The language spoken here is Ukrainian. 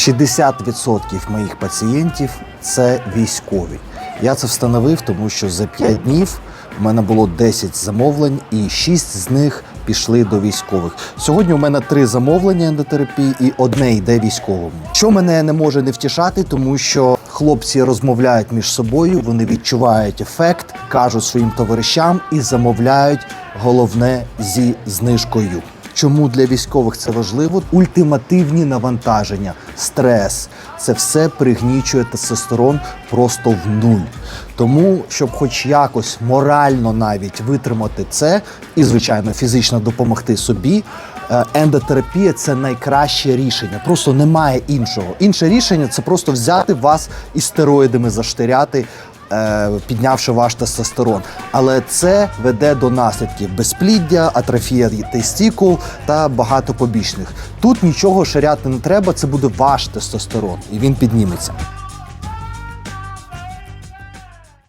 60% моїх пацієнтів це військові. Я це встановив, тому що за 5 днів у мене було 10 замовлень, і 6 з них пішли до військових. Сьогодні у мене три замовлення ендотерапії і одне йде військовому. Що мене не може не втішати, тому що хлопці розмовляють між собою, вони відчувають ефект, кажуть своїм товаришам і замовляють головне зі знижкою. Чому для військових це важливо? Ультимативні навантаження, стрес це все пригнічує тестостерон просто в нуль. Тому, щоб хоч якось морально навіть витримати це, і звичайно фізично допомогти собі. е, Ендотерапія це найкраще рішення. Просто немає іншого. Інше рішення це просто взяти вас і стероїдами заштиряти, піднявши ваш тестостерон. Але це веде до наслідків безпліддя, атрофія тестікул та багато побічних. Тут нічого ширяти не треба, це буде ваш тестостерон, і він підніметься.